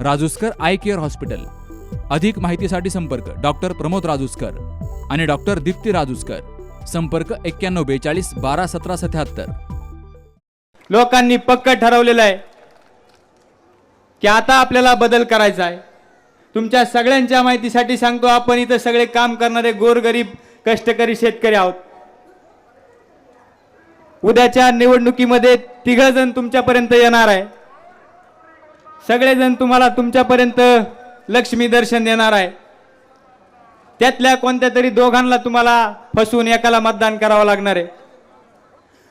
Rajuskar eye care hospital. अधिक माहितीसाठी संपर्क डॉक्टर प्रमोद राजूस्कर आणि डॉक्टर दीप्ती राजूस्कर. संपर्क एक्क्याण्णव बेचाळीस बारा सतरा सत्याहत्तर. लोकांनी पक्क ठरवलेलं आहे की आता आपल्याला बदल करायचा आहे. तुमच्या सगळ्यांच्या माहितीसाठी सांगतो आपण इथं सगळे काम करणारे गोरगरीब कष्टकरी शेतकरी आहोत. उद्याच्या निवडणुकीमध्ये तिघ जण तुमच्यापर्यंत येणार आहे. सगळेजण तुम्हाला तुमच्यापर्यंत लक्ष्मी दर्शन देणार आहे. त्यातल्या कोणत्या तरी दोघांना तुम्हाला फसवून एकाला मतदान करावं लागणार आहे.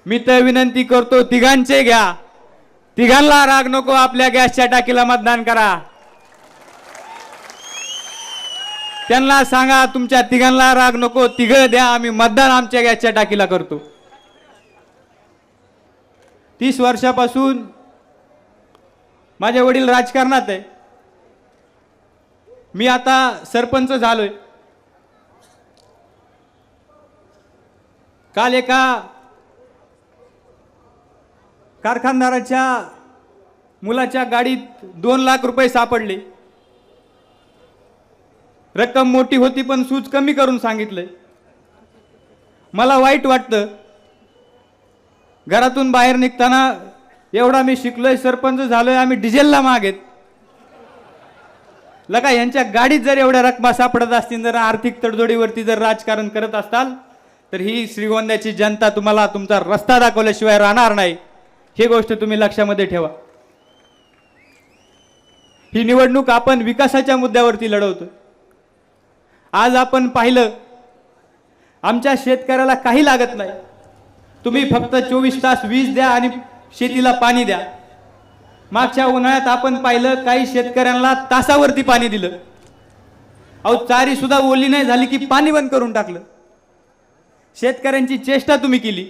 मी तर विनंती करतो तिघांचे घ्या. तिघांना राग नको आपल्या गॅसच्या टाकीला मतदान करा. त्यांना सांगा तुमच्या तिघांना राग नको तिघ द्या आम्ही मतदान आमच्या गॅसच्या टाकीला करतो. तीस वर्षापासून माझे वडील राजकारणात आहे. मी आता सरपंच झालोय. काल एका कारखानदाराच्या मुलाच्या गाडीत दोन लाख रुपये सापडले. रक्कम मोठी होती पण सूज कमी करून सांगितलंय. मला वाईट वाटतं. घरातून बाहेर निघताना एवढा मी शिकलोय सरपंच झालोय आम्ही डिझेलला मागेत. लका यांच्या गाडीत जर एवढ्या रकमा सापडत असतील जर आर्थिक तडजोडीवरती जर राजकारण करत असताल तर ही श्रीगोंद्याची जनता तुम्हाला तुमचा रस्ता दाखवल्याशिवाय राहणार नाही. ही गोष्ट तुम्ही लक्षामध्ये ठेवा. ही निवडणूक आपण विकासाच्या मुद्द्यावरती लढवतो आज आपण पाहिलं आमच्या शेतकऱ्याला काही लागत नाही. तुम्ही फक्त चोवीस तास वीज द्या आणि शेतीला पाणी द्या. मागच्या उन्हाळ्यात आपण पाहिलं काही शेतकऱ्यांना तासावरती पाणी दिलं. अहो चारी सुद्धा ओली नाही झाली की पाणी बंद करून टाकलं. शेतकऱ्यांची चेष्टा तुम्ही केली.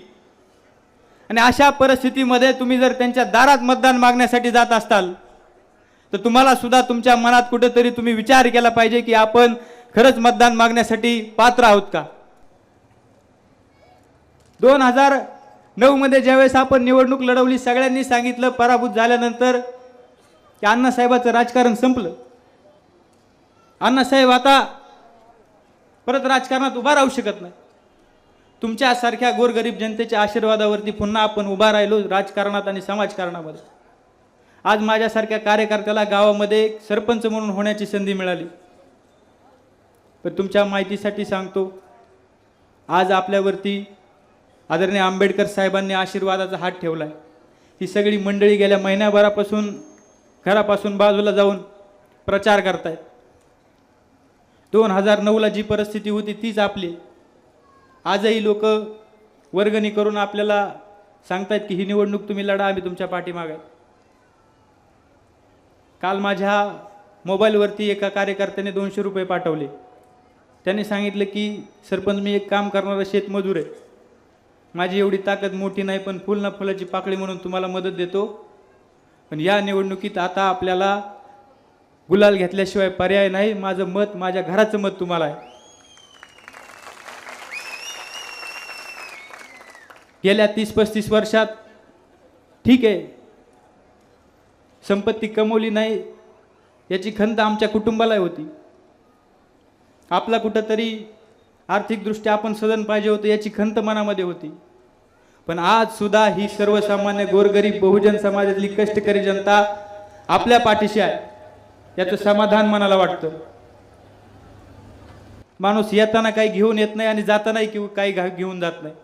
आणि अशा परिस्थितीमध्ये तुम्ही जर त्यांच्या दारात मतदान मागण्यासाठी जात असाल तर तुम्हाला सुद्धा तुमच्या मनात कुठेतरी तुम्ही विचार केला पाहिजे की आपण खरंच मतदान मागण्यासाठी पात्र आहोत का? दोन हजार नऊ मध्ये ज्यावेळेस आपण निवडणूक लढवली सगळ्यांनी सांगितलं पराभूत झाल्यानंतर की अण्णासाहेबाचं राजकारण संपलं. अण्णासाहेब आता परत राजकारणात उभा राहू शकत नाही. तुमच्यासारख्या गोरगरीब जनतेच्या आशीर्वादावरती पुन्हा आपण उभा राहिलो राजकारणात आणि समाजकारणामध्ये. आज माझ्यासारख्या कार्यकर्त्याला गावामध्ये सरपंच म्हणून होण्याची संधी मिळाली. पण तुमच्या माहितीसाठी सांगतो आज आपल्यावरती आदरणीय आंबेडकर साहेबांनी आशीर्वादाचा हात ठेवला आहे ही सगळी मंडळी गेल्या महिन्याभरापासून घरापासून बाजूला जाऊन प्रचार करतायत. दोन हजार नऊला जी परिस्थिती होती तीच आपली आजही लोक वर्गणी करून आपल्याला सांगतायत की ही निवडणूक तुम्ही लढा आम्ही तुमच्या पाठीमागे काल माझ्या मोबाईलवरती एका कार्यकर्त्याने दोनशे रुपये पाठवले. त्यांनी सांगितलं की सरपंच मी एक काम करणारा शेतमजूर आहे. माझी एवढी ताकद मोठी नाही पण फुल ना फुलाची पाकळी म्हणून तुम्हाला मदत देतो. पण या निवडणुकीत आता आपल्याला गुलाल घेतल्याशिवाय पर्याय नाही. माझं मत माझ्या घराचं मत तुम्हाला आहे. गेल्या तीस पस्तीस वर्षात ठीक आहे. संपत्ती कमवली नाही याची खंत आमच्या कुटुंबाला होती. आपला कुठंतरी आर्थिकदृष्ट्या आपण सदन पाहिजे होतं याची खंत मनामध्ये होती. पण आज सुद्धा ही सर्वसामान्य गोरगरीब बहुजन समाजातली कष्टकरी जनता आपल्या पाठीशी आहे. याचं समाधान मनाला वाटतं. माणूस येताना काही घेऊन येत नाही आणि जातानाही किंवा काही घा- घेऊन जात नाही.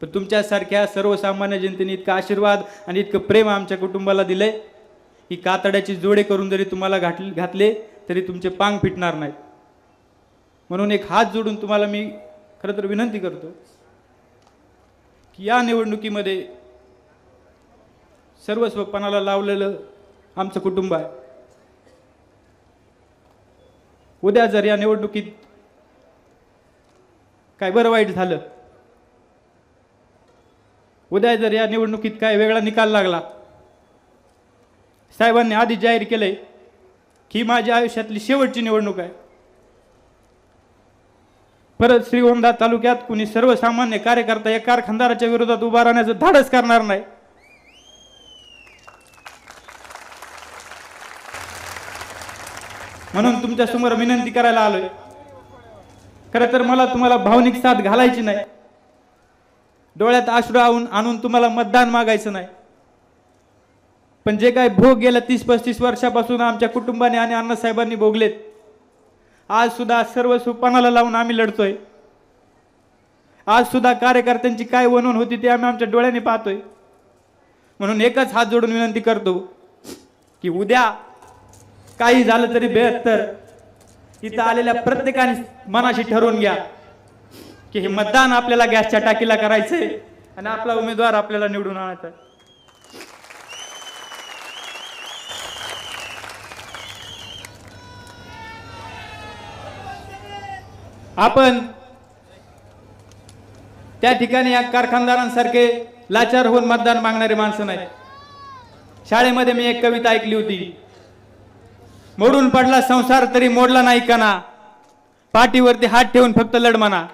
पण तुमच्यासारख्या सर्वसामान्य जनतेने इतका आशीर्वाद आणि इतकं प्रेम आमच्या कुटुंबाला दिलंय की कातड्याची जोडे करून जरी तुम्हाला घातले घातले तरी तुमचे पांग फिटणार नाहीत. म्हणून एक हात जोडून तुम्हाला मी खरं तर विनंती करतो की या निवडणुकीमध्ये सर्वस्व पणाला लावलेलं आमचं कुटुंब आहे. उद्या जर या निवडणुकीत काय बरं वाईट झालं उद्या जर या निवडणुकीत काय वेगळा निकाल लागला साहेबांनी आधी जाहीर केलंय की माझ्या आयुष्यातली शेवटची निवडणूक आहे. परत श्रीगोंदा तालुक्यात कुणी सर्वसामान्य कार्यकर्ता या कारखानदाराच्या विरोधात उभा राहण्याचं धाडस करणार नाही. म्हणून तुमच्यासमोर विनंती करायला आलोय. खरं तर मला तुम्हाला भावनिक साथ घालायची नाही. डोळ्यात आश्रू आणून आणून तुम्हाला मतदान मागायचं नाही. पण जे काय भोग गेल्या तीस पस्तीस वर्षापासून आमच्या कुटुंबाने आणि अण्णासाहेबांनी भोगलेत आज सुद्धा सर्व सुपानाला लावून आम्ही लढतोय. आज सुद्धा कार्यकर्त्यांची काय वणवण होती ते आम्ही आमच्या डोळ्याने पाहतोय. म्हणून एकच हात जोडून विनंती करतो की उद्या काही झालं तरी बेहत्तर इथं आलेल्या प्रत्येकाने मनाशी ठरवून घ्या की हे मतदान आपल्याला गॅसच्या टाकीला करायचंय आणि आपला उमेदवार आपल्याला निवडून आणायचा आपण त्या ठिकाणी या कारखानदारांसारखे लाचार होऊन मतदान मागणारे माणसं नाही. शाळेमध्ये मी एक कविता ऐकली होती. मोडून पडला संसार तरी मोडला नाही कना पाठीवरती हात ठेवून फक्त लढ म्हणा.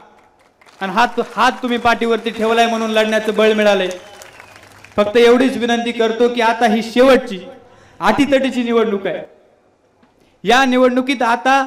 आणि हात हात तुम्ही पाठीवरती ठेवलाय म्हणून लढण्याचं बळ मिळालंय. फक्त एवढीच विनंती करतो की आता ही शेवटची आटीतटीची निवडणूक आहे. या निवडणुकीत आता